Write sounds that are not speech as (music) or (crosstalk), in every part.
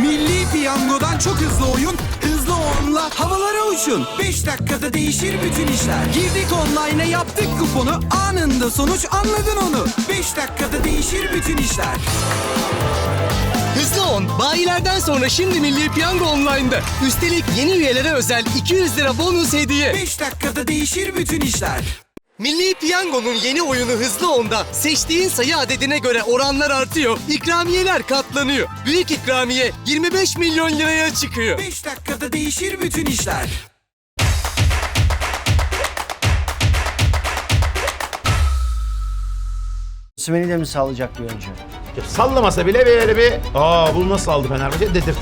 Milli piyangodan çok hızlı oyun, hızlı onla havalara uçun. 5 dakikada değişir bütün işler. Girdik online'a yaptık kuponu, anında sonuç anladın onu. 5 dakikada değişir bütün işler. Hızlı 10, bayilerden sonra şimdi Milli Piyango Online'da. Üstelik yeni üyelere özel 200 lira bonus hediye. 5 dakikada değişir bütün işler. Milli Piyango'nun yeni oyunu Hızlı 10'da seçtiğin sayı adedine göre oranlar artıyor, ikramiyeler katlanıyor. Büyük ikramiye 25 milyon liraya çıkıyor. 5 dakikada değişir bütün işler. Sümeni de mi sağlayacak bir oyuncu? Sallamasa bile böyle bir aa bunu nasıl aldı Fenerbahçe dedirtir.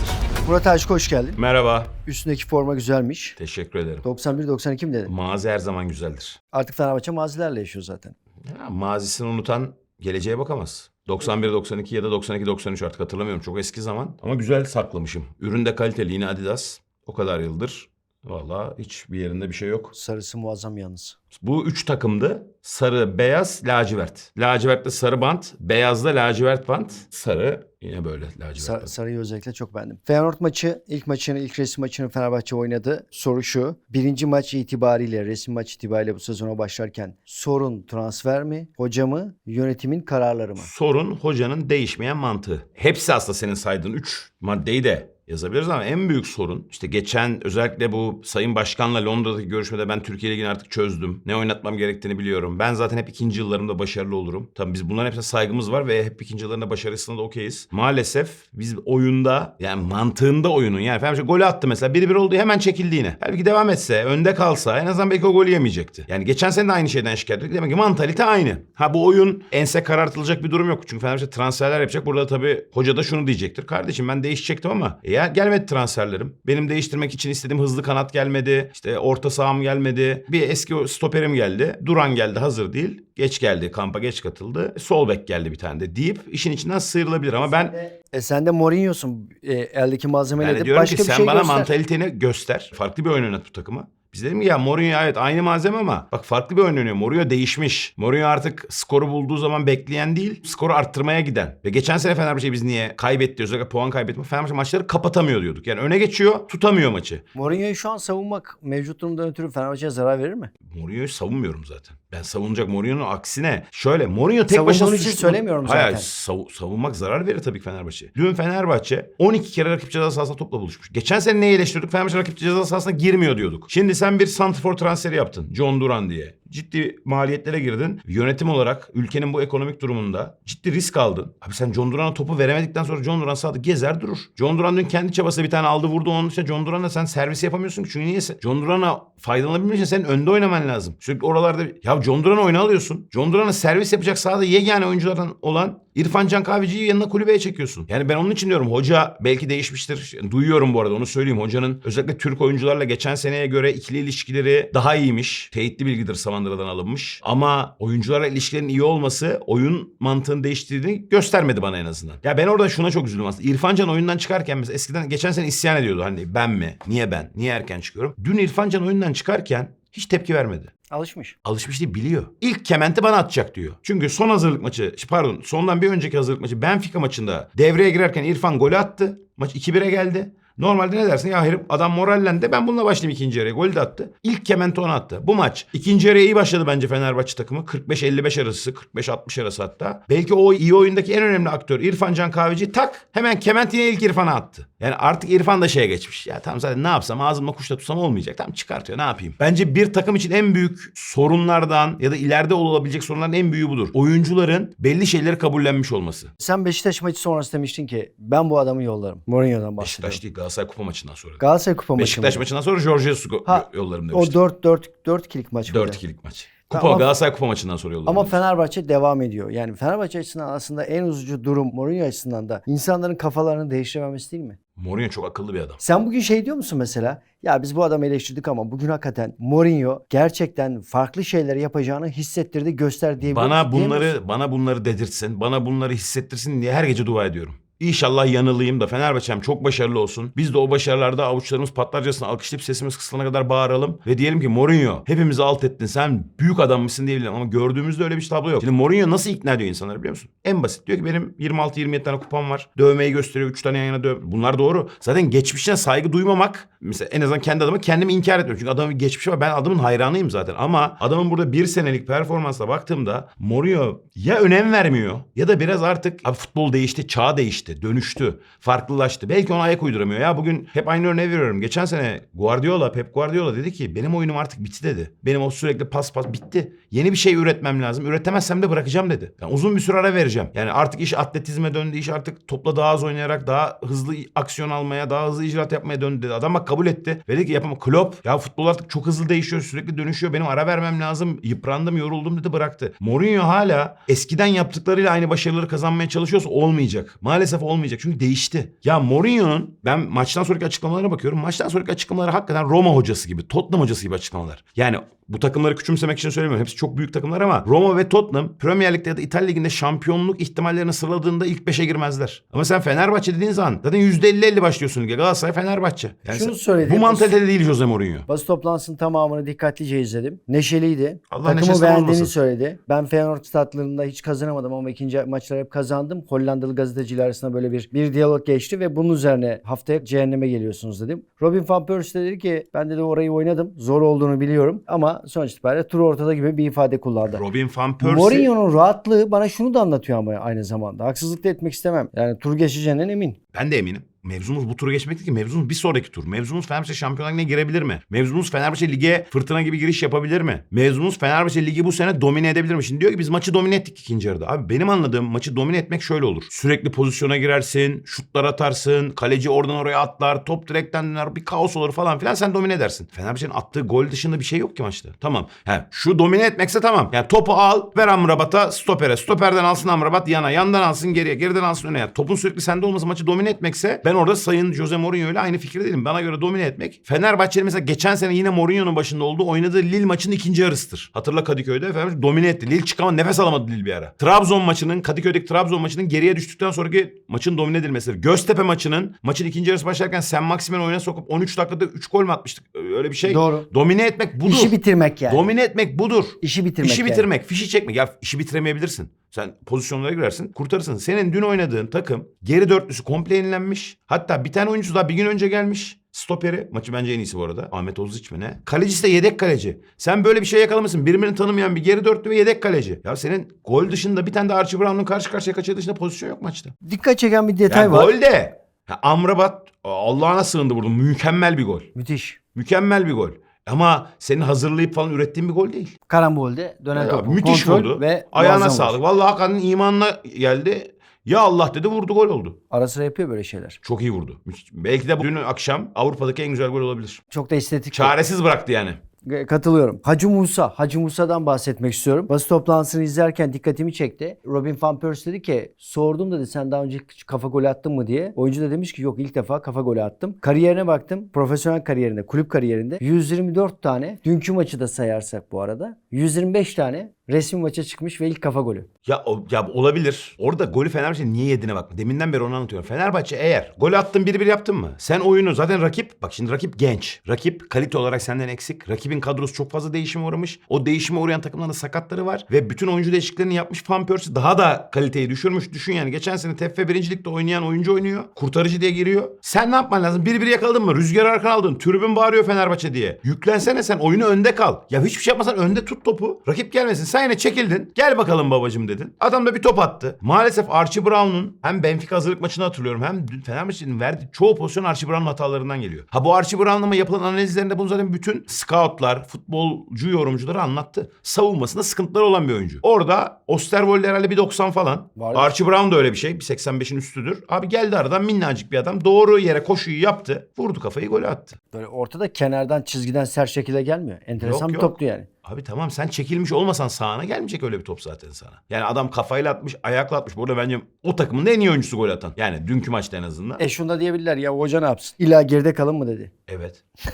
Murat Aşık hoş geldin. Merhaba. Üstündeki forma güzelmiş. Teşekkür ederim. 91-92 mi dedin? Mazi her zaman güzeldir. Artık Fenerbahçe mazilerle yaşıyor zaten. Ya, mazisini unutan geleceğe bakamaz. 91-92 ya da 92-93 artık hatırlamıyorum. Çok eski zaman. Ama güzel saklamışım. Ürün de kaliteli yine Adidas. O kadar yıldır. Valla hiçbir yerinde bir şey yok. Sarısı muazzam yalnız. Bu üç takımdı. Sarı, beyaz, lacivert. Lacivertte sarı bant, beyazda lacivert bant, sarı yine böyle lacivert Sa- bant. Sarı'yı özellikle çok beğendim. Feyenoord maçı ilk maçını, ilk resim maçını Fenerbahçe oynadı. Soru şu. Birinci maç itibariyle, resim maç itibariyle bu sezona başlarken sorun transfer mi, hoca mı, yönetimin kararları mı? Sorun hocanın değişmeyen mantığı. Hepsi aslında senin saydığın 3 maddeyi de yazabiliriz ama en büyük sorun işte geçen özellikle bu Sayın Başkan'la Londra'daki görüşmede ben Türkiye Ligi'ni artık çözdüm. Ne oynatmam gerektiğini biliyorum. Ben zaten hep ikinci yıllarımda başarılı olurum. Tabii biz bunların hepsine saygımız var ve hep ikinci yıllarında başarısında da okeyiz. Maalesef biz oyunda yani mantığında oyunun yani Fenerbahçe golü attı mesela 1-1 oldu hemen çekildi yine. Belki devam etse önde kalsa en azından belki o golü yemeyecekti. Yani geçen sene de aynı şeyden şikayet ettik. Demek ki mantalite aynı. Ha bu oyun ense karartılacak bir durum yok. Çünkü Fenerbahçe transferler yapacak. Burada tabii hoca da şunu diyecektir. Kardeşim ben değişecektim ama e ya gelmedi transferlerim. Benim değiştirmek için istediğim hızlı kanat gelmedi. İşte orta saham gelmedi. Bir eski stoperim geldi. Duran geldi hazır değil. Geç geldi kampa geç katıldı. Sol bek geldi bir tane de deyip işin içinden sıyrılabilir ama ben E sen de Mourinho'sun. E, eldeki malzemeyle de diyorum başka ki bir sen şey bana göster. mantaliteni göster. Farklı bir oyun oynat bu takımı. Biz dedim ya Mourinho evet aynı malzeme ama bak farklı bir oyun oynuyor. Mourinho değişmiş. Mourinho artık skoru bulduğu zaman bekleyen değil, skoru arttırmaya giden. Ve geçen sene Fenerbahçe biz niye kaybetti özellikle puan kaybetme. Fenerbahçe maçları kapatamıyor diyorduk. Yani öne geçiyor, tutamıyor maçı. Mourinho'yu şu an savunmak mevcut durumdan ötürü Fenerbahçe'ye zarar verir mi? Mourinho'yu savunmuyorum zaten. Ben savunacak Mourinho'nun aksine şöyle Mourinho tek başına Savunduğun için suçlu- söylemiyorum zaten. hayır, sav- savunmak zarar verir tabii ki Fenerbahçe. Dün Fenerbahçe 12 kere rakip ceza sahasında topla buluşmuş. Geçen sene neyi eleştiriyorduk? Fenerbahçe rakip ceza sahasına girmiyor diyorduk. Şimdi sen bir santrfor transferi yaptın. John Duran diye. Ciddi maliyetlere girdin. Yönetim olarak ülkenin bu ekonomik durumunda ciddi risk aldın. Abi sen John Duran'a topu veremedikten sonra John Duran sahada gezer durur. John Duran dün kendi çabası bir tane aldı vurdu onun dışında John Duran'la sen servis yapamıyorsun ki. Çünkü niye? sen- John Duran'a faydalanabilmek için senin önde oynaman lazım. Sürekli oralarda ya John Duran'ı oyuna alıyorsun. John Duran'a servis yapacak sahada yegane oyunculardan olan İrfan Can Kahveci'yi yanına kulübeye çekiyorsun. Yani ben onun için diyorum hoca belki değişmiştir. Duyuyorum bu arada onu söyleyeyim. Hocanın özellikle Türk oyuncularla geçen seneye göre ikili ilişkileri daha iyiymiş. Teyitli bilgidir Samandıra'dan alınmış. Ama oyuncularla ilişkilerin iyi olması oyun mantığını değiştirdiğini göstermedi bana en azından. Ya ben orada şuna çok üzüldüm aslında. İrfan Can oyundan çıkarken mesela eskiden geçen sene isyan ediyordu. Hani ben mi? Niye ben? Niye erken çıkıyorum? Dün İrfan Can oyundan çıkarken hiç tepki vermedi. Alışmış. Alışmış değil biliyor. İlk kementi bana atacak diyor. Çünkü son hazırlık maçı pardon sondan bir önceki hazırlık maçı Benfica maçında devreye girerken İrfan golü attı. Maç 2-1'e geldi. Normalde ne dersin ya herif adam morallendi ben bununla başlayayım ikinci yarıya. Golü de attı. İlk kementi ona attı. Bu maç ikinci yarıya iyi başladı bence Fenerbahçe takımı. 45-55 arası 45-60 arası hatta. Belki o iyi oyundaki en önemli aktör İrfan Can Kahveci tak hemen kement yine ilk İrfan'a attı. Yani artık İrfan da şeye geçmiş. Ya tamam zaten ne yapsam ağzımla kuşla tutsam olmayacak. Tamam çıkartıyor ne yapayım. Bence bir takım için en büyük sorunlardan ya da ileride olabilecek sorunların en büyüğü budur. Oyuncuların belli şeyleri kabullenmiş olması. Sen Beşiktaş maçı sonrası demiştin ki ben bu adamı yollarım. Mourinho'dan bahsediyorum. Beşiktaş değil Galatasaray Kupa maçından sonra. Galatasaray Kupa maçı Beşiktaş mıydı? maçından sonra Jorge Jesus'u Ha, yollarım O demiştim. 4 4 4 kilik maç mıydı? 4-2'lik maç. Kupa Ama- Galatasaray Kupa maçından sonra yollarım. Ama demiştim. Fenerbahçe devam ediyor. Yani Fenerbahçe açısından aslında en uzucu durum Mourinho açısından da insanların kafalarını değiştirememesi değil mi? Mourinho çok akıllı bir adam. Sen bugün şey diyor musun mesela? Ya biz bu adamı eleştirdik ama bugün hakikaten Mourinho gerçekten farklı şeyler yapacağını hissettirdi, göster diye Bana bunları bana bunları dedirtsin, bana bunları hissettirsin diye her gece dua ediyorum. İnşallah yanılayım da Fenerbahçe'm çok başarılı olsun. Biz de o başarılarda avuçlarımız patlarcasına alkışlayıp sesimiz kısılana kadar bağıralım. Ve diyelim ki Mourinho hepimizi alt ettin. Sen büyük adam mısın diyebilirim ama gördüğümüzde öyle bir tablo yok. Şimdi Mourinho nasıl ikna ediyor insanları biliyor musun? En basit. Diyor ki benim 26-27 tane kupam var. Dövmeyi gösteriyor. 3 tane yayına döv. Bunlar doğru. Zaten geçmişine saygı duymamak mesela en azından kendi adıma kendimi inkar etmiyorum. Çünkü adamın geçmişi var. Ben adamın hayranıyım zaten. Ama adamın burada bir senelik performansla baktığımda Mourinho ya önem vermiyor ya da biraz artık futbol değişti, çağ değişti, dönüştü, farklılaştı. Belki ona ayak uyduramıyor. Ya bugün hep aynı örneği veriyorum. Geçen sene Guardiola, Pep Guardiola dedi ki benim oyunum artık bitti dedi. Benim o sürekli pas pas bitti. Yeni bir şey üretmem lazım. Üretemezsem de bırakacağım dedi. Yani uzun bir süre ara vereceğim. Yani artık iş atletizme döndü. iş artık topla daha az oynayarak daha hızlı aksiyon almaya, daha hızlı icraat yapmaya döndü dedi. Adam bak kabul etti. Ve dedi ki yapamam. Klopp ya futbol artık çok hızlı değişiyor. Sürekli dönüşüyor. Benim ara vermem lazım. Yıprandım, yoruldum dedi bıraktı. Mourinho hala eskiden yaptıklarıyla aynı başarıları kazanmaya çalışıyorsa olmayacak. Maalesef olmayacak. Çünkü değişti. Ya Mourinho'nun ben maçtan sonraki açıklamalarına bakıyorum. Maçtan sonraki açıklamaları hakikaten Roma hocası gibi, Tottenham hocası gibi açıklamalar. Yani bu takımları küçümsemek için söylemiyorum. Hepsi çok büyük takımlar ama Roma ve Tottenham Premier Lig'de ya da İtalya Ligi'nde şampiyonluk ihtimallerini sıraladığında ilk beşe girmezler. Ama sen Fenerbahçe dediğin zaman zaten %50-50 başlıyorsun lige. Galatasaray Fenerbahçe. Yani Şunu sen- söyledi. Bu mantalitede değil Jose Mourinho. Basın toplantısının tamamını dikkatlice izledim. Neşeliydi. Allah Takımı beğendiğini bozmasın. söyledi. Ben Feyenoord statlarında hiç kazanamadım ama ikinci maçlar hep kazandım. Hollandalı gazeteciler arasında böyle bir bir diyalog geçti ve bunun üzerine haftaya cehenneme geliyorsunuz dedim. Robin van Persie de dedi ki ben de orayı oynadım. Zor olduğunu biliyorum ama sonuç itibariyle tur ortada gibi bir ifade kullandı. Robin van Persie Mourinho'nun rahatlığı bana şunu da anlatıyor ama aynı zamanda. Haksızlık da etmek istemem. Yani tur geçeceğinden emin. Ben de eminim. Mevzumuz bu turu geçmek değil ki. Mevzumuz bir sonraki tur. Mevzumuz Fenerbahçe Şampiyonlar Ligi'ne girebilir mi? Mevzumuz Fenerbahçe Lig'e fırtına gibi giriş yapabilir mi? Mevzumuz Fenerbahçe Ligi bu sene domine edebilir mi? Şimdi diyor ki biz maçı domine ettik ikinci yarıda. Abi benim anladığım maçı domine etmek şöyle olur. Sürekli pozisyona girersin, şutlar atarsın, kaleci oradan oraya atlar, top direkten döner, bir kaos olur falan filan sen domine edersin. Fenerbahçe'nin attığı gol dışında bir şey yok ki maçta. Tamam. He, şu domine etmekse tamam. Yani topu al, ver Amrabat'a, stopere. Stoperden alsın Amrabat yana, yandan alsın geriye, geriden alsın öne. Yani topun sürekli sende olması maçı domine etmekse ben orada Sayın Jose Mourinho ile aynı fikirde değilim. Bana göre domine etmek. Fenerbahçe'nin mesela geçen sene yine Mourinho'nun başında olduğu oynadığı Lille maçının ikinci yarısıdır. Hatırla Kadıköy'de Fenerbahçe domine etti. Lille çıkamadı, nefes alamadı Lille bir ara. Trabzon maçının, Kadıköy'deki Trabzon maçının geriye düştükten sonraki maçın domine edilmesidir. Göztepe maçının maçın ikinci yarısı başlarken Sen Maximen oyuna sokup 13 dakikada 3 gol mü atmıştık? Öyle bir şey. Doğru. Domine etmek budur. İşi bitirmek yani. Domine etmek budur. İşi bitirmek İşi yani. bitirmek, fişi çekmek. Ya işi bitiremeyebilirsin. Sen pozisyonlara girersin, kurtarırsın. Senin dün oynadığın takım geri dörtlüsü komple yenilenmiş. Hatta bir tane oyuncu daha bir gün önce gelmiş. Stoperi. Maçı bence en iyisi bu arada. Ahmet Ozuç mi ne? Kalecisi de yedek kaleci. Sen böyle bir şey yakalamışsın. Birbirini tanımayan bir geri dörtlü ve yedek kaleci. Ya senin gol dışında bir tane de Archie Brown'un karşı karşıya kaçırdığı dışında pozisyon yok maçta. Dikkat çeken bir detay Ya var. gol de. Ha, Amrabat Allah'ına sığındı burada. Mükemmel bir gol. Müthiş. Mükemmel bir gol. Ama senin hazırlayıp falan ürettiğin bir gol değil. Karambolde dönen Ya, topu. müthiş kontrol vurdu. Ve Ayağına muazzam sağlık. Vallahi Hakan'ın imanına geldi. Ya Allah dedi vurdu gol oldu. Ara sıra yapıyor böyle şeyler. Çok iyi vurdu. Belki de dün akşam Avrupa'daki en güzel gol olabilir. Çok da estetik. Çaresiz bıraktı yani. Katılıyorum. Hacı Musa. Hacı Musa'dan bahsetmek istiyorum. Basın toplantısını izlerken dikkatimi çekti. Robin van Persie dedi ki sordum dedi sen daha önce kafa golü attın mı diye. Oyuncu da demiş ki yok ilk defa kafa golü attım. Kariyerine baktım. Profesyonel kariyerinde, kulüp kariyerinde 124 tane dünkü maçı da sayarsak bu arada 125 tane resmi maça çıkmış ve ilk kafa golü. Ya, o- ya olabilir. Orada golü Fenerbahçe niye yediğine bak. Deminden beri onu anlatıyorum. Fenerbahçe eğer gol attın biri bir yaptın mı? Sen oyunu zaten rakip bak şimdi rakip genç. Rakip kalite olarak senden eksik. Rakibin kadrosu çok fazla değişime uğramış. O değişime uğrayan takımların da sakatları var. Ve bütün oyuncu değişikliklerini yapmış. Van Persie daha da kaliteyi düşürmüş. Düşün yani geçen sene 1. Lig'de oynayan oyuncu oynuyor. Kurtarıcı diye giriyor. Sen ne yapman lazım? Bir bir yakaladın mı? Rüzgar arkana aldın. Tribün bağırıyor Fenerbahçe diye. Yüklensene sen oyunu önde kal. Ya hiçbir şey yapmasan önde tut topu. Rakip gelmesin. Sen yine çekildin. Gel bakalım babacım dedin. Adam da bir top attı. Maalesef Archie Brown'un hem Benfica hazırlık maçını hatırlıyorum hem dün Fenerbahçe'nin verdiği çoğu pozisyon Archie Brown'un hatalarından geliyor. Ha bu Archie Brown'la yapılan analizlerinde bunu zaten bütün scoutlar, futbolcu yorumcuları anlattı. Savunmasında sıkıntıları olan bir oyuncu. Orada Osterwold herhalde bir 90 falan. Vardır. Archie Brown da öyle bir şey. Bir 85'in üstüdür. Abi geldi aradan minnacık bir adam. Doğru yere koşuyu yaptı. Vurdu kafayı golü attı. Böyle ortada kenardan çizgiden sert şekilde gelmiyor. Enteresan Yok, bir yok. toptu yani. Abi tamam sen çekilmiş olmasan sahana gelmeyecek öyle bir top zaten sana. Yani adam kafayla atmış, ayakla atmış. Burada bence o takımın da en iyi oyuncusu gol atan. Yani dünkü maçta en azından. E şunu da diyebilirler ya hoca ne yapsın? İlla geride kalın mı dedi. Evet. (laughs)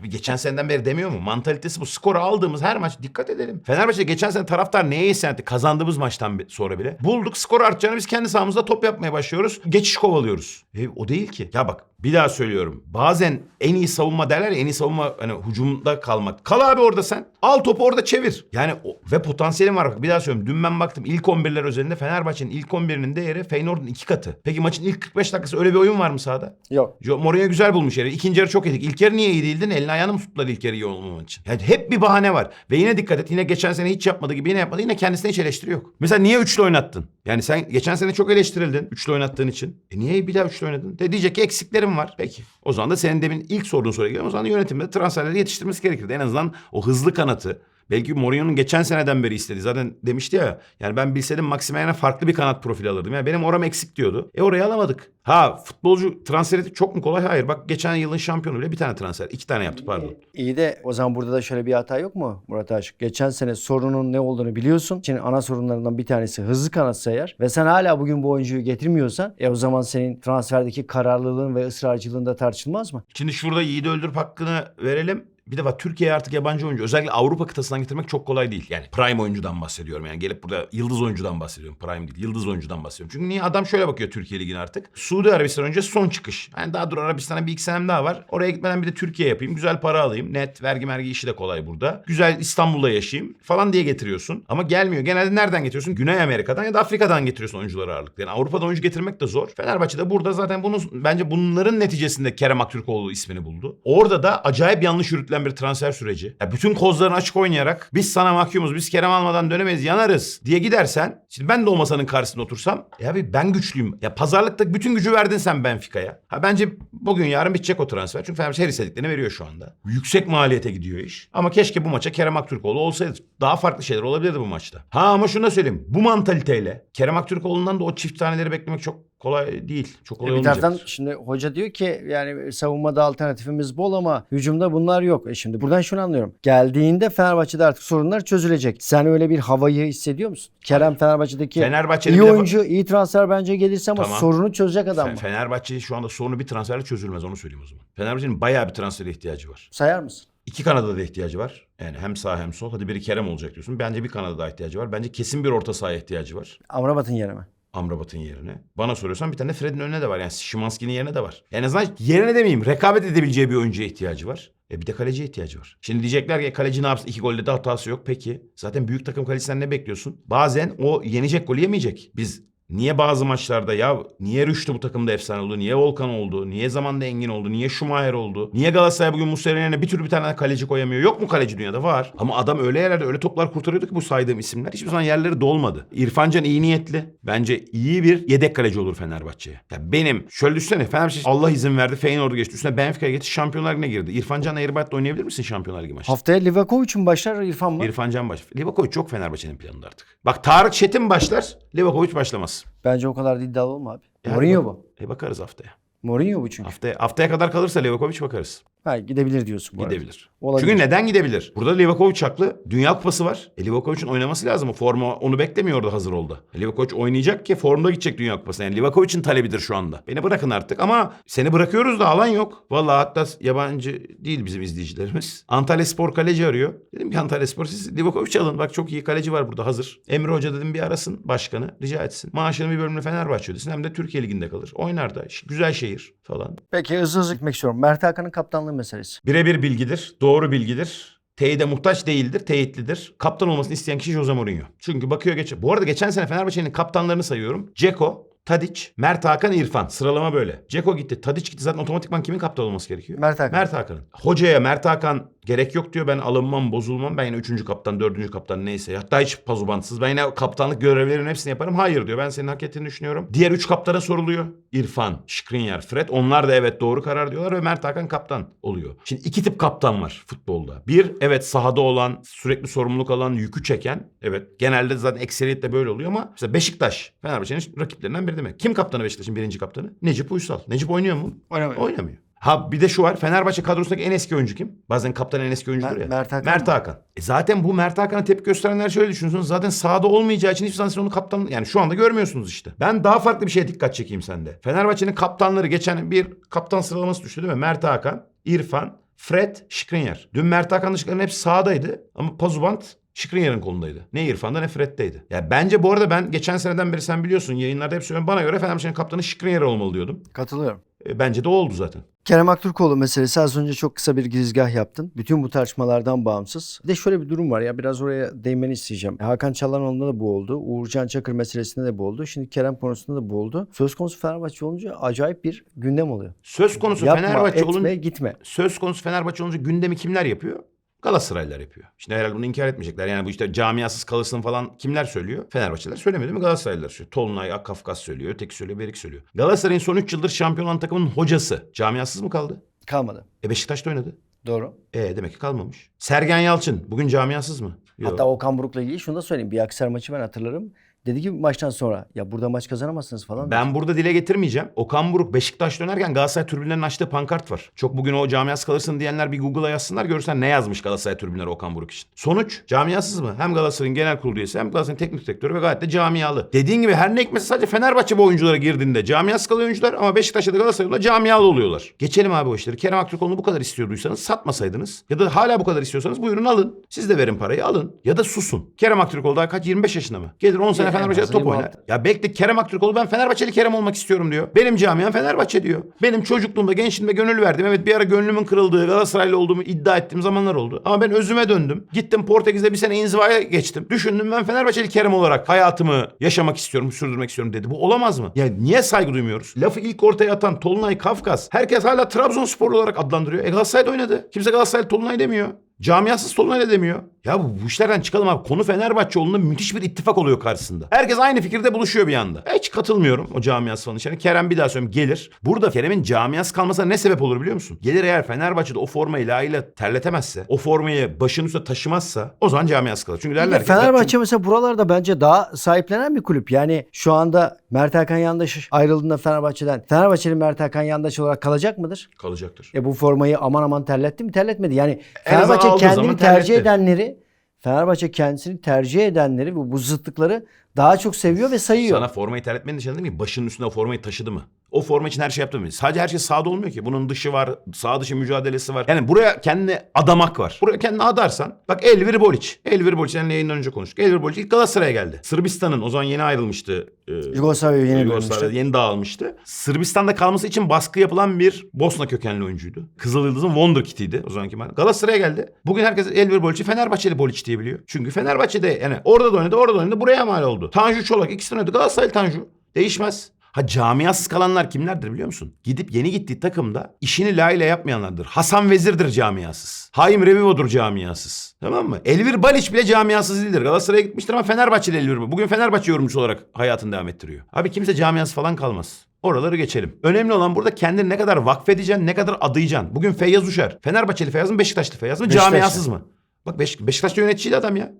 Abi geçen seneden beri demiyor mu? Mantalitesi bu. Skoru aldığımız her maç dikkat edelim. Fenerbahçe geçen sene taraftar neye isyan etti? Kazandığımız maçtan sonra bile. Bulduk skor artacağını biz kendi sahamızda top yapmaya başlıyoruz. Geçiş kovalıyoruz. E, o değil ki. Ya bak bir daha söylüyorum. Bazen en iyi savunma derler ya en iyi savunma hani hücumda kalmak. Kal abi orada sen. Al topu orada çevir. Yani o, ve potansiyelim var. Bak bir daha söylüyorum. Dün ben baktım ilk 11'ler özelinde Fenerbahçe'nin ilk 11'inin değeri Feyenoord'un iki katı. Peki maçın ilk 45 dakikası öyle bir oyun var mı sahada? Yok. Jo- Mourinho güzel bulmuş yeri. İkinci yarı çok yedik. İlk yarı niye iyi değildin? Elini ayağını mı tuttular ilk yarı iyi olmaman için? Yani hep bir bahane var. Ve yine dikkat et. Yine geçen sene hiç yapmadığı gibi yine yapmadı. Yine kendisine hiç eleştiri yok. Mesela niye üçlü oynattın? Yani sen geçen sene çok eleştirildin üçlü oynattığın için. E niye bir daha üçlü oynadın? De diyecek ki eksiklerim var. Peki. O zaman da senin demin ilk sorduğun soruya geliyorum. O zaman yönetimde transferleri yetiştirmesi gerekirdi. En azından o hızlı kanatı. Belki Mourinho'nun geçen seneden beri istediği. Zaten demişti ya. Yani ben bilseydim Maximen'e farklı bir kanat profili alırdım. Yani benim oram eksik diyordu. E orayı alamadık. Ha futbolcu transfer etmek çok mu kolay? Hayır. Bak geçen yılın şampiyonu bile bir tane transfer. iki tane yaptı pardon. İyi de o zaman burada da şöyle bir hata yok mu Murat Aşık? Geçen sene sorunun ne olduğunu biliyorsun. Şimdi ana sorunlarından bir tanesi hızlı kanatsa eğer ve sen hala bugün bu oyuncuyu getirmiyorsan e o zaman senin transferdeki kararlılığın ve ısrarcılığın da tartışılmaz mı? Şimdi şurada Yiğit'i öldürüp hakkını verelim. Bir de bak Türkiye'ye artık yabancı oyuncu özellikle Avrupa kıtasından getirmek çok kolay değil. Yani prime oyuncudan bahsediyorum yani gelip burada yıldız oyuncudan bahsediyorum. Prime değil yıldız oyuncudan bahsediyorum. Çünkü niye adam şöyle bakıyor Türkiye Ligi'ne artık. Suudi Arabistan önce son çıkış. Yani daha dur Arabistan'a bir iki senem daha var. Oraya gitmeden bir de Türkiye yapayım. Güzel para alayım. Net vergi mergi işi de kolay burada. Güzel İstanbul'da yaşayayım falan diye getiriyorsun. Ama gelmiyor. Genelde nereden getiriyorsun? Güney Amerika'dan ya da Afrika'dan getiriyorsun oyuncuları ağırlıklı. Yani Avrupa'da oyuncu getirmek de zor. Fenerbahçe'de burada zaten bunu bence bunların neticesinde Kerem Aktürkoğlu ismini buldu. Orada da acayip yanlış yürütülen bir transfer süreci. Ya bütün kozlarını açık oynayarak biz sana mahkumuz, biz Kerem almadan dönemeyiz, yanarız diye gidersen. Şimdi ben de o masanın karşısında otursam. Ya abi ben güçlüyüm. Ya pazarlıkta bütün gücü verdin sen Benfica'ya. Ha bence bugün yarın bitecek o transfer. Çünkü Fenerbahçe her istediklerini veriyor şu anda. Yüksek maliyete gidiyor iş. Ama keşke bu maça Kerem Aktürkoğlu olsaydı. Daha farklı şeyler olabilirdi bu maçta. Ha ama şunu da söyleyeyim. Bu mantaliteyle Kerem Aktürkoğlu'ndan da o çift taneleri beklemek çok kolay değil. Çok kolay E bir taraftan olmayacaktır. şimdi hoca diyor ki yani savunmada alternatifimiz bol ama hücumda bunlar yok. E şimdi buradan şunu anlıyorum. Geldiğinde Fenerbahçe'de artık sorunlar çözülecek. Sen öyle bir havayı hissediyor musun? Kerem Fenerbahçe'deki Fenerbahçe'nin iyi oyuncu, iyi transfer bence gelirse ama Tamam. sorunu çözecek adam mı? Fenerbahçe şu anda sorunu bir transferle çözülmez onu söyleyeyim o zaman. Fenerbahçe'nin bayağı bir transfere ihtiyacı var. Sayar mısın? İki kanada da ihtiyacı var. Yani hem sağ hem sol. Hadi biri Kerem olacak diyorsun. Bence bir kanada daha ihtiyacı var. Bence kesin bir orta sahaya ihtiyacı var. Amrabat'ın yerine mi? Amrabat'ın yerine. Bana soruyorsan bir tane Fred'in önüne de var. Yani Şimanski'nin yerine de var. En azından yerine demeyeyim. Rekabet edebileceği bir oyuncuya ihtiyacı var. E bir de kaleciye ihtiyacı var. Şimdi diyecekler ki kaleci ne yapsın? İki golde de hatası yok. Peki. Zaten büyük takım kalecisinden ne bekliyorsun? Bazen o yenecek golü yemeyecek. Biz Niye bazı maçlarda ya niye Rüştü bu takımda efsane oldu? Niye Volkan oldu? Niye zamanda Engin oldu? Niye Schumacher oldu? Niye Galatasaray bugün Muslera'nın yerine bir türlü bir tane kaleci koyamıyor? Yok mu kaleci dünyada? Var. Ama adam öyle yerlerde öyle toplar kurtarıyordu ki bu saydığım isimler. Hiçbir zaman yerleri dolmadı. İrfancan iyi niyetli. Bence iyi bir yedek kaleci olur Fenerbahçe'ye. Ya benim şöyle düşünsene Fenerbahçe Allah izin verdi. Feyenoord'u geçti. Üstüne Benfica'ya geçti. Şampiyonlar Ligi'ne girdi. İrfancan'la Erbahit'le oynayabilir misin Şampiyonlar Ligi maçı? Haftaya Livakovic mi başlar İrfan mı? İrfan Can baş. Livakovic çok Fenerbahçe'nin planında artık. Bak Tarık Çetin başlar. Livakovic başlamaz. Bence o kadar da iddialı olma abi. Yani Mourinho bu. E bakarız haftaya. Mourinho bu çünkü. Haftaya haftaya kadar kalırsa Livakovic bakarız. Ha, gidebilir diyorsun bu. Gidebilir. Olabilir. Çünkü neden gidebilir? Burada Livakovic haklı. Dünya Kupası var. E Livakovic'in oynaması lazım. O forma onu beklemiyordu hazır oldu. E Livakovic oynayacak ki formda gidecek Dünya Kupası'na. Yani Livakovic'in talebidir şu anda. Beni bırakın artık ama seni bırakıyoruz da alan yok. Vallahi hatta yabancı değil bizim izleyicilerimiz. (laughs) Antalya Spor kaleci arıyor. Dedim ki Antalya Spor siz Livakovic alın. Bak çok iyi kaleci var burada hazır. Emre Hoca dedim bir arasın başkanı rica etsin. Maaşının bir bölümünü Fenerbahçe ödesin. Hem de Türkiye Ligi'nde kalır. Oynar da. Güzel şehir falan. Peki hızlı hızlı gitmek istiyorum. Mert Hakan'ın kaptanlığı meselesi. Birebir bilgidir, doğru bilgidir. Teyide muhtaç değildir, teyitlidir. Kaptan olmasını isteyen kişi Jose Mourinho. Çünkü bakıyor geç. Bu arada geçen sene Fenerbahçe'nin kaptanlarını sayıyorum. Ceko, Tadic, Mert Hakan, İrfan. Sıralama böyle. Ceko gitti, Tadic gitti. Zaten otomatikman kimin kaptan olması gerekiyor? Mert Hakan. Mert Hakan'ın. Hocaya Mert Hakan gerek yok diyor. Ben alınmam, bozulmam. Ben yine üçüncü kaptan, dördüncü kaptan neyse. Hatta hiç pazubantsız. Ben yine kaptanlık görevlerinin hepsini yaparım. Hayır diyor. Ben senin hak ettiğini düşünüyorum. Diğer üç kaptana soruluyor. İrfan, Skriniar, Fred. Onlar da evet doğru karar diyorlar ve Mert Hakan kaptan oluyor. Şimdi iki tip kaptan var futbolda. Bir evet sahada olan, sürekli sorumluluk alan, yükü çeken. Evet genelde zaten ekseriyetle böyle oluyor ama mesela Beşiktaş, Fenerbahçe'nin rakiplerinden biri demek. Kim kaptanı Beşiktaş'ın birinci kaptanı? Necip Uysal. Necip oynuyor mu? Oynamıyor. Oynamıyor. Ha bir de şu var. Fenerbahçe kadrosundaki en eski oyuncu kim? Bazen kaptan en eski oyuncudur Mer- ya. Mert Hakan Mert mı? Hakan. E zaten bu Mert Hakan'a tepki gösterenler şöyle düşünüyorsunuz. Zaten sahada olmayacağı için hiçbir zaman siz onu kaptan... Yani şu anda görmüyorsunuz işte. Ben daha farklı bir şeye dikkat çekeyim sende. Fenerbahçe'nin kaptanları geçen bir kaptan sıralaması düştü değil mi? Mert Hakan, İrfan, Fred, Skriniar. Dün Mert Hakan Işıklar'ın hepsi sağdaydı ama Pazubant Skriniar'ın kolundaydı. Ne İrfan'da ne Fred'deydi. Ya bence bu arada ben geçen seneden beri sen biliyorsun yayınlarda hep söylüyorum. Bana göre Fenerbahçe'nin kaptanı Skriniar olmalı diyordum. Katılıyorum. E, bence de oldu zaten. Kerem Aktürkoğlu meselesi az önce çok kısa bir girizgah yaptın. Bütün bu tartışmalardan bağımsız. Bir de şöyle bir durum var ya biraz oraya değinmeni isteyeceğim. Hakan Çalhanoğlu'nda da bu oldu. Uğurcan Çakır meselesinde de bu oldu. Şimdi Kerem konusunda da bu oldu. Söz konusu Fenerbahçe olunca acayip bir gündem oluyor. Söz konusu Yapma, Fenerbahçe etme, olunca gitme. söz konusu Fenerbahçe olunca gündemi kimler yapıyor? Galatasaraylılar yapıyor. Şimdi herhalde bunu inkar etmeyecekler. Yani bu işte camiasız kalırsın falan kimler söylüyor? Fenerbahçeliler söylemiyor değil mi? Galatasaraylılar söylüyor. Tolunay, Akkafkas söylüyor. Öteki söylüyor, Berik söylüyor. Galatasaray'ın son 3 yıldır şampiyon olan takımın hocası camiasız mı kaldı? Kalmadı. E Beşiktaş'ta oynadı. Doğru. E demek ki kalmamış. Sergen Yalçın bugün camiasız mı? Yok. Hatta Okan Buruk'la ilgili şunu da söyleyeyim. Bir Aksar maçı ben hatırlarım. Dedi ki maçtan sonra ya burada maç kazanamazsınız falan. Ben burada dile getirmeyeceğim. Okan Buruk Beşiktaş dönerken Galatasaray tribünlerinin açtığı pankart var. Çok bugün o camiasız kalırsın diyenler bir Google'a yazsınlar görürsen ne yazmış Galatasaray tribünleri Okan Buruk için. Sonuç camiasız mı? Hem Galatasaray'ın genel kurulu üyesi hem Galatasaray'ın teknik direktörü ve gayet de camialı. Dediğin gibi her ne hikmetse sadece Fenerbahçe bu oyunculara girdiğinde camiasız kalıyor oyuncular ama Beşiktaş'ta da Galatasaray'da camialı oluyorlar. Geçelim abi o işleri. Kerem Aktürkoğlu'nu bu kadar istiyorduysanız satmasaydınız ya da hala bu kadar istiyorsanız buyurun alın. Siz de verin parayı alın ya da susun. Kerem Aktürkoğlu daha kaç 25 yaşında mı? Gelir 10 sene En Fenerbahçe'de top 26. oynar. Ya bekle Kerem Aktürkoğlu ben Fenerbahçeli Kerem olmak istiyorum diyor. Benim camiam Fenerbahçe diyor. Benim çocukluğumda gençliğimde gönül verdim. Evet bir ara gönlümün kırıldığı Galatasaraylı olduğumu iddia ettiğim zamanlar oldu. Ama ben özüme döndüm. Gittim Portekiz'de bir sene inzivaya geçtim. Düşündüm ben Fenerbahçeli Kerem olarak hayatımı yaşamak istiyorum, sürdürmek istiyorum dedi. Bu olamaz mı? Ya niye saygı duymuyoruz? Lafı ilk ortaya atan Tolunay Kafkas. Herkes hala Trabzonsporlu olarak adlandırıyor. E Galatasaray'da oynadı. Kimse Galatasaray Tolunay demiyor. Camiasız Tolunay da demiyor. Ya bu, bu işlerden çıkalım abi. Konu Fenerbahçe olduğunda müthiş bir ittifak oluyor karşısında. Herkes aynı fikirde buluşuyor bir anda. Hiç katılmıyorum o camiası falan işlerine. Kerem bir daha söyleyeyim gelir. Burada Kerem'in camiası kalmasına ne sebep olur biliyor musun? Gelir eğer Fenerbahçe'de o formayı layığıyla terletemezse, o formayı başının üstüne taşımazsa o zaman camiası kalır. Çünkü derler ki... Fenerbahçe mesela buralarda bence daha sahiplenen bir kulüp. Yani şu anda Mert Hakan Yandaş ayrıldığında Fenerbahçe'den Fenerbahçeli Mert Hakan Yandaş olarak kalacak mıdır? Kalacaktır. E bu formayı aman aman terletti mi? Terletmedi. Yani En azından Fenerbahçe aldığı kendini zaman tercih terletti. edenleri Fenerbahçe kendisini tercih edenleri bu, bu zıtlıkları daha çok seviyor ve sayıyor. Sana formayı terletmenin dışında değil mi? Başının üstüne formayı taşıdı mı? O forma için her şey yaptı mı? Sadece her şey sahada olmuyor ki. Bunun dışı var, sağ dışı mücadelesi var. Yani buraya kendini adamak var. Buraya kendini adarsan. Bak Elvir Bolic. Elvir Bolic seninle yayından önce konuştuk. Elvir Bolic ilk Galatasaray'a geldi. Sırbistan'ın o zaman yeni ayrılmıştı. e, Yugoslavya yeni Yugoslavya yeni dağılmıştı. Sırbistan'da kalması için baskı yapılan bir Bosna kökenli oyuncuydu. Kızıl Yıldız'ın Wonderkid'iydi o zamanki mal. Galatasaray'a geldi. Bugün herkes Elvir Bolic'i Fenerbahçeli Bolic diye biliyor. Çünkü Fenerbahçe'de yani orada da oynadı orada da oynadı buraya mal oldu. Tanju Çolak ikisini oynadı. Galatasaray Tanju. Değişmez. Ha camiasız kalanlar kimlerdir biliyor musun? Gidip yeni gittiği takımda işini layığıyla yapmayanlardır. Hasan Vezir'dir camiasız. Haim Revivo'dur camiasız. Tamam mı? Elvir Baliç bile camiasız değildir. Galatasaray'a gitmiştir ama Fenerbahçeli Elvir bu. Bugün Fenerbahçe yorumcusu olarak hayatını devam ettiriyor. Abi kimse camiası falan kalmaz. Oraları geçelim. Önemli olan burada kendini ne kadar vakfedeceksin, ne kadar adayacaksın. Bugün Feyyaz Uşar. Fenerbahçeli Feyyaz mı, Beşiktaşlı Feyyaz mı, Beşiktaşlı. camiasız mı? Bak Beş, Beşiktaş'ta yöneticiydi adam ya.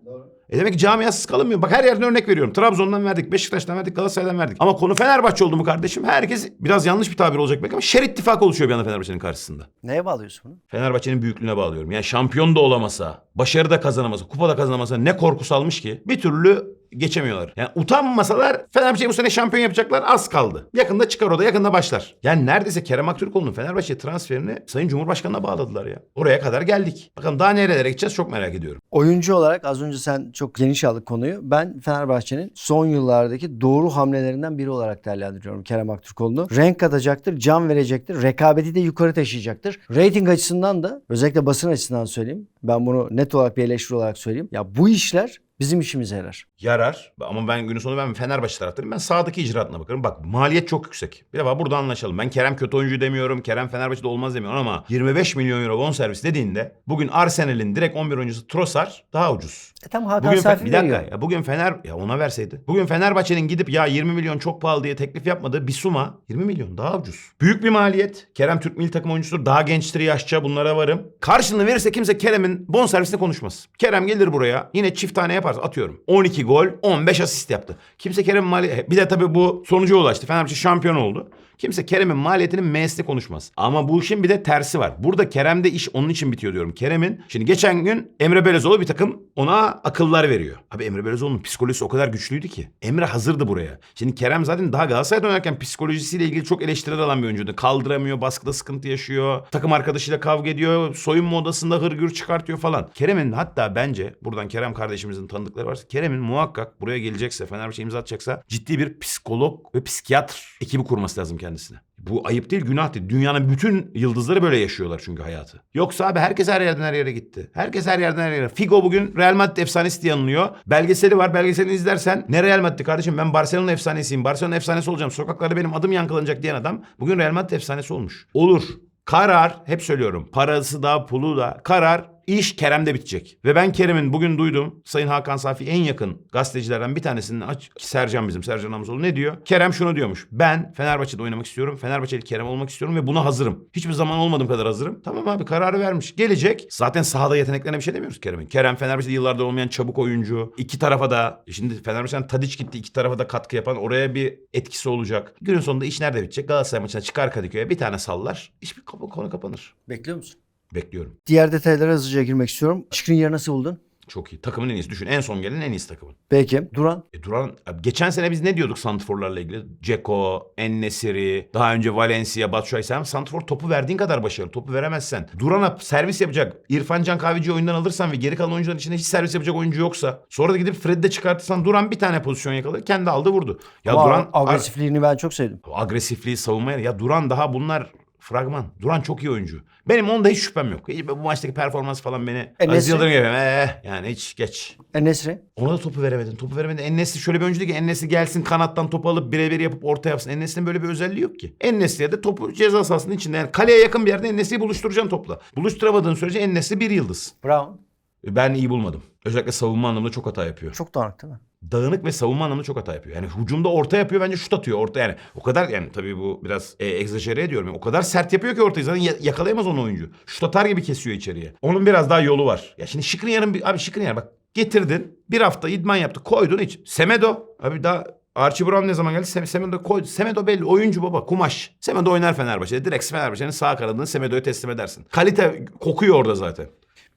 E demek ki camiasız kalınmıyor. Bak her yerden örnek veriyorum. Trabzon'dan verdik, Beşiktaş'tan verdik, Galatasaray'dan verdik. Ama konu Fenerbahçe oldu mu kardeşim? Herkes biraz yanlış bir tabir olacak belki ama şer ittifak oluşuyor bir anda Fenerbahçe'nin karşısında. Neye bağlıyorsun bunu? Fenerbahçe'nin büyüklüğüne bağlıyorum. Yani şampiyon da olamasa, başarı da kazanamasa, kupa da kazanamasa ne korku salmış ki bir türlü geçemiyorlar. Yani utanmasalar Fenerbahçe'yi bu sene şampiyon yapacaklar az kaldı. Yakında çıkar o da yakında başlar. Yani neredeyse Kerem Aktürkoğlu'nun Fenerbahçe transferini Sayın Cumhurbaşkanı'na bağladılar ya. Oraya kadar geldik. Bakalım daha nerelere gideceğiz çok merak ediyorum. Oyuncu olarak az önce sen çok geniş aldık konuyu. Ben Fenerbahçe'nin son yıllardaki doğru hamlelerinden biri olarak değerlendiriyorum Kerem Aktürkoğlu'nu. Renk katacaktır, can verecektir, rekabeti de yukarı taşıyacaktır. Rating açısından da özellikle basın açısından söyleyeyim. Ben bunu net olarak bir eleştiri olarak söyleyeyim. Ya bu işler bizim işimize yarar. Yarar ama ben günün sonunda ben Fenerbahçe taraftarıyım. Ben sahadaki icraatına bakarım. Bak maliyet çok yüksek. Bir defa burada anlaşalım. Ben Kerem kötü oyuncu demiyorum. Kerem Fenerbahçe'de olmaz demiyorum ama 25 milyon euro bonservis dediğinde bugün Arsenal'in direkt 11 oyuncusu Trossard daha ucuz. E tam Hakan Bugün bir dakika veriyor. ya bugün Fener ya ona verseydi. Bugün Fenerbahçe'nin gidip ya 20 milyon çok pahalı diye teklif yapmadığı Bisuma 20 milyon daha ucuz. Büyük bir maliyet. Kerem Türk milli takım oyuncusudur. Daha gençtir yaşça bunlara varım. Karşılığını verirse kimse Kerem'in bonservisini konuşmaz. Kerem gelir buraya yine çift tane yapar atıyorum. 12 gol 15 asist yaptı. Kimse Kerem'in mali... Bir de tabii bu sonuca ulaştı. Fenerbahçe şampiyon oldu. Kimse Kerem'in maliyetinin M'sini konuşmaz. Ama bu işin bir de tersi var. Burada Kerem'de iş onun için bitiyor diyorum. Kerem'in şimdi geçen gün Emre Belezoğlu bir takım ona akıllar veriyor. Abi Emre Belezoğlu'nun psikolojisi o kadar güçlüydü ki. Emre hazırdı buraya. Şimdi Kerem zaten daha Galatasaray'da oynarken psikolojisiyle ilgili çok eleştiriler alan bir oyuncuydu. Kaldıramıyor, baskıda sıkıntı yaşıyor. Takım arkadaşıyla kavga ediyor. Soyunma odasında hırgür çıkartıyor falan. Kerem'in hatta bence buradan Kerem kardeşimizin tanıdıkları varsa Kerem'in muhakkak buraya gelecekse Fenerbahçe imza atacaksa ciddi bir psikolog ve psikiyatr ekibi kurması lazım kendisine. Bu ayıp değil, günah değil. Dünyanın bütün yıldızları böyle yaşıyorlar çünkü hayatı. Yoksa abi herkes her yerden her yere gitti. Herkes her yerden her yere. Figo bugün Real Madrid efsanesi diye anılıyor. Belgeseli var. Belgeselini izlersen ne Real Madrid kardeşim ben Barcelona efsanesiyim. Barcelona efsanesi olacağım. Sokaklarda benim adım yankılanacak diyen adam bugün Real Madrid efsanesi olmuş. Olur. Karar hep söylüyorum. Parası da pulu da karar iş Kerem'de bitecek. Ve ben Kerem'in bugün duydum Sayın Hakan Safi en yakın gazetecilerden bir tanesinin aç Sercan bizim Sercan Namzoğlu ne diyor? Kerem şunu diyormuş. Ben Fenerbahçe'de oynamak istiyorum. Fenerbahçeli Kerem olmak istiyorum ve buna hazırım. Hiçbir zaman olmadığım kadar hazırım. Tamam abi kararı vermiş. Gelecek. Zaten sahada yeteneklerine bir şey demiyoruz Kerem'in. Kerem Fenerbahçe'de yıllardır olmayan çabuk oyuncu. İki tarafa da şimdi Fenerbahçe'den Tadiç gitti. iki tarafa da katkı yapan oraya bir etkisi olacak. Günün sonunda iş nerede bitecek? Galatasaray maçına çıkar Kadıköy'e bir tane sallar. İş bir konu kapanır. Bekliyor musun? Bekliyorum. Diğer detaylara hızlıca girmek istiyorum. Skriniar'ı nasıl buldun? Çok iyi. Takımın en iyisi. Düşün en son gelen en iyisi takımın. Peki. Duran? E Duran abi geçen sene biz ne diyorduk santrforlarla ilgili? Ceko, Ennesiri, daha önce Valencia, Batshuayi sen santrfor topu verdiğin kadar başarılı. Topu veremezsen. Duran'a servis yapacak. İrfan Can Kahveci'yi oyundan alırsan ve geri kalan oyuncuların içinde hiç servis yapacak oyuncu yoksa. Sonra da gidip Fred'i de çıkartırsan Duran bir tane pozisyon yakaladı. Kendi aldı vurdu. Ya Ama Duran agresifliğini ben çok sevdim. agresifliği savunmaya ya Duran daha bunlar fragman. Duran çok iyi oyuncu. Benim onda hiç şüphem yok. Hiç bu maçtaki performans falan beni E, Aziz? Yıldırım gibi. Eh, yani hiç geç. Enesri? Ona da topu veremedin. Topu veremedin. Ennesi şöyle bir oyuncu değil ki Ennesi gelsin kanattan topu alıp birebir yapıp orta yapsın. Ennesi'nin böyle bir özelliği yok ki. Ennesi'ye de topu ceza sahasının içinde. Yani kaleye yakın bir yerde Ennesi'yi buluşturacaksın topla. Buluşturamadığın sürece Ennesi bir yıldız. Brown? Ben iyi bulmadım. Özellikle savunma anlamında çok hata yapıyor. Çok dağınık değil mi? Dağınık ve savunma anlamında çok hata yapıyor. Yani hücumda orta yapıyor bence şut atıyor. Orta yani o kadar yani tabii bu biraz e, egzajere ediyorum. Yani o kadar sert yapıyor ki ortayı zaten ya- yakalayamaz onu oyuncu. Şut atar gibi kesiyor içeriye. Onun biraz daha yolu var. Ya şimdi Şikriyar'ın bir abi Şikriyar bak getirdin bir hafta idman yaptı koydun hiç. Semedo abi daha Archie Brown ne zaman geldi? Sem- Semedo koydu. Semedo belli. Oyuncu baba. Kumaş. Semedo oynar Fenerbahçe'de. Direkt Fenerbahçe'nin sağ kanadını Semedo'ya teslim edersin. Kalite kokuyor orada zaten.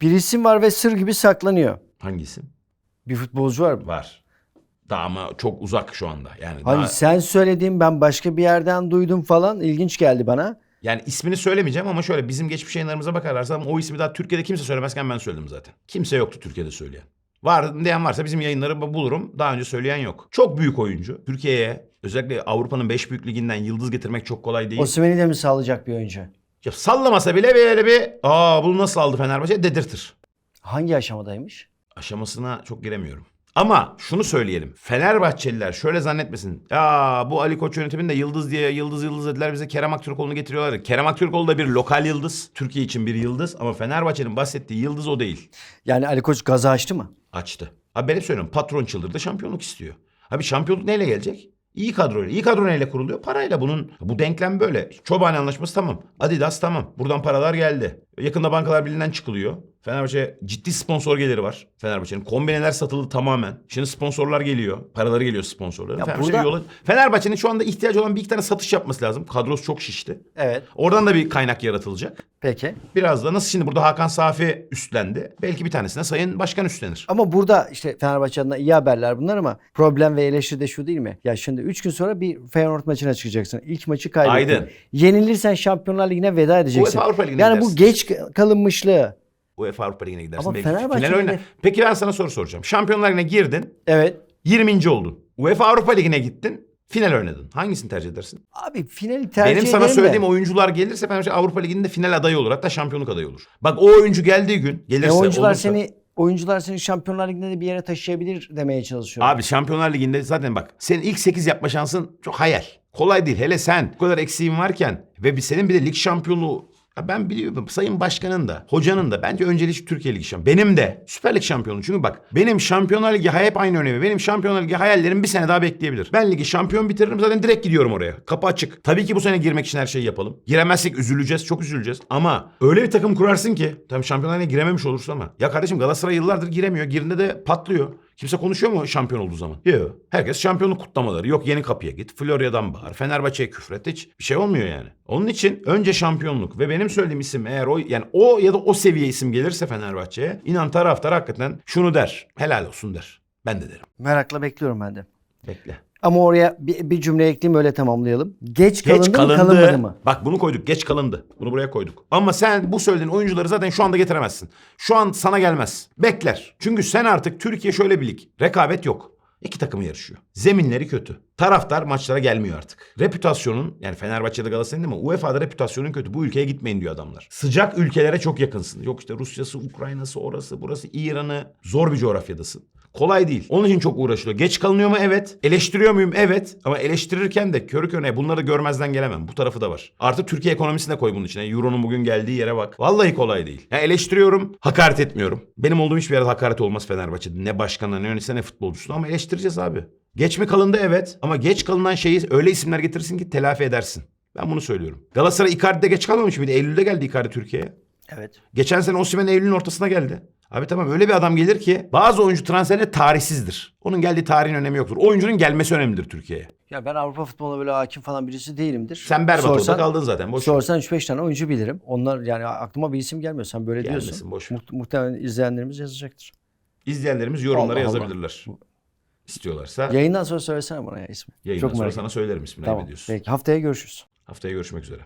Bir isim var ve sır gibi saklanıyor. Hangisi? Bir futbolcu var mı? Var. Daha ama çok uzak şu anda. Yani Hani daha... sen söyledin ben başka bir yerden duydum falan ilginç geldi bana. Yani ismini söylemeyeceğim ama şöyle bizim geçmiş yayınlarımıza bakarlarsa o ismi daha Türkiye'de kimse söylemezken ben söyledim zaten. Kimse yoktu Türkiye'de söyleyen. Var diyen varsa bizim yayınları bulurum. Daha önce söyleyen yok. Çok büyük oyuncu. Türkiye'ye özellikle Avrupa'nın 5 büyük liginden yıldız getirmek çok kolay değil. Osimhen'i de mi sağlayacak bir oyuncu? Ya sallamasa bile böyle bir aa bunu nasıl aldı Fenerbahçe dedirtir. Hangi aşamadaymış? Aşamasına çok giremiyorum. Ama şunu söyleyelim. Fenerbahçeliler şöyle zannetmesin. Ya bu Ali Koç yönetiminde yıldız diye yıldız yıldız dediler bize Kerem Aktürkoğlu'nu getiriyorlar. Kerem Aktürkoğlu da bir lokal yıldız. Türkiye için bir yıldız ama Fenerbahçe'nin bahsettiği yıldız o değil. Yani Ali Koç gazı açtı mı? Açtı. Abi ben hep söylüyorum patron çıldırdı şampiyonluk istiyor. Abi şampiyonluk neyle gelecek? İyi kadroyla. İyi kadro neyle kuruluyor? Parayla bunun. Bu denklem böyle. Çobani anlaşması tamam. Adidas tamam. Buradan paralar geldi. Yakında bankalar birliğinden çıkılıyor. Fenerbahçe ciddi sponsor geliri var. Fenerbahçe'nin kombineler satıldı tamamen. Şimdi sponsorlar geliyor. Paraları geliyor sponsorların. Ya Fenerbahçe burada- yola- Fenerbahçe'nin şu anda ihtiyacı olan bir iki tane satış yapması lazım. Kadrosu çok şişti. Evet. Oradan da bir kaynak yaratılacak. Peki. Biraz da nasıl şimdi burada Hakan Safi üstlendi. Belki bir tanesine Sayın Başkan üstlenir. Ama burada işte Fenerbahçe adına iyi haberler bunlar ama problem ve eleştiri de şu değil mi? Ya şimdi 3 gün sonra bir Feyenoord maçına çıkacaksın. İlk maçı kaybettin. Aydın. Yenilirsen Şampiyonlar Ligi'ne veda edeceksin. UEFA Avrupa Ligi'ne yani bu gidersin. geç kalınmışlığı. UEFA Avrupa Ligi'ne gidersin. Ama belki. Final oyna. Peki ben sana soru soracağım. Şampiyonlar Ligi'ne girdin. Evet. 20. oldun. UEFA Avrupa Ligi'ne gittin. Final oynadın. Hangisini tercih edersin? Abi finali tercih Benim sana ederim söylediğim de. oyuncular gelirse Fenerbahçe Avrupa Ligi'nde final adayı olur. Hatta şampiyonluk adayı olur. Bak o oyuncu geldiği gün gelirse E oyuncular olursa- seni oyuncular seni Şampiyonlar Ligi'nde de bir yere taşıyabilir demeye çalışıyorum. Abi Şampiyonlar Ligi'nde zaten bak senin ilk 8 yapma şansın çok hayal. Kolay değil. Hele sen bu kadar eksiğin varken ve bir senin bir de lig şampiyonluğu Ha Ben biliyorum Sayın Başkan'ın da hocanın da bence önceliği Türkiye Ligi şampiyonu. Benim de Süper Lig şampiyonu. Çünkü bak benim Şampiyonlar Ligi hep aynı önemi. Benim Şampiyonlar Ligi hayallerim bir sene daha bekleyebilir. Ben ligi şampiyon bitiririm zaten direkt gidiyorum oraya. Kapı açık. Tabii ki bu sene girmek için her şeyi yapalım. Giremezsek üzüleceğiz çok üzüleceğiz. Ama öyle bir takım kurarsın ki tam Şampiyonlar Ligi'ne girememiş olursun ama. Ya kardeşim Galatasaray yıllardır giremiyor. Girinde de patlıyor. Kimse konuşuyor mu şampiyon olduğu zaman? Yok. Herkes şampiyonluk kutlamaları. Yok yeni kapıya git. Florya'dan bağır. Fenerbahçe'ye küfret. Hiç bir şey olmuyor yani. Onun için önce şampiyonluk ve benim söylediğim isim eğer o yani o ya da o seviye isim gelirse Fenerbahçe'ye inan taraftar hakikaten şunu der. Helal olsun der. Ben de derim. Merakla bekliyorum ben de. Bekle. Ama oraya bir, bir cümle ekleyeyim öyle tamamlayalım. Geç kalındı, Geç mı kalındı. kalınmadı mı? Bak bunu koyduk. Geç kalındı. Bunu buraya koyduk. Ama sen bu söylediğin oyuncuları zaten şu anda getiremezsin. Şu an sana gelmez. Bekler. Çünkü sen artık Türkiye şöyle bir lig. Rekabet yok. İki takım yarışıyor. Zeminleri kötü. Taraftar maçlara gelmiyor artık. Reputasyonun yani Fenerbahçe'de Galatasaray'ın değil mi? UEFA'da reputasyonun kötü. Bu ülkeye gitmeyin diyor adamlar. Sıcak ülkelere çok yakınsın. Yok işte Rusya'sı, Ukrayna'sı, orası, burası, İran'ı. Zor bir coğrafyadasın. Kolay değil. Onun için çok uğraşılıyor. Geç kalınıyor mu? Evet. Eleştiriyor muyum? Evet. Ama eleştirirken de körü körüne bunları görmezden gelemem. Bu tarafı da var. Artık Türkiye ekonomisine koy bunun içine. Euro'nun bugün geldiği yere bak. Vallahi kolay değil. Ya eleştiriyorum, hakaret etmiyorum. Benim olduğum hiçbir yerde hakaret olmaz Fenerbahçe'de. Ne başkanına, ne yöneticiне, ne futbolcusuna ama eleştireceğiz abi. Geç mi kalındı? Evet. Ama geç kalınan şeyi öyle isimler getirsin ki telafi edersin. Ben bunu söylüyorum. Galatasaray Icardi'de geç kalmamış mıydı? Eylül'de geldi Icardi Türkiye'ye. Evet. Geçen sene Osimhen Eylül'ün ortasına geldi. Abi tamam öyle bir adam gelir ki bazı oyuncu transferine tarihsizdir. Onun geldiği tarihin önemi yoktur. Oyuncunun gelmesi önemlidir Türkiye'ye. Ya ben Avrupa futboluna böyle hakim falan birisi değilimdir. Sen berbat Sorsan- orada kaldın zaten. Boş. Sorsan 3-5 tane oyuncu bilirim. Onlar yani aklıma bir isim gelmiyor. Sen böyle Gelmesin, diyorsun. boş. Muht- muhtemelen izleyenlerimiz yazacaktır. İzleyenlerimiz yorumlara Allah Allah. yazabilirler. İstiyorlarsa Yayından sonra söylesene bana ya ismi. yayından sonra merak sana söylerim ismini Tamam. Peki haftaya görüşürüz. Haftaya görüşmek üzere.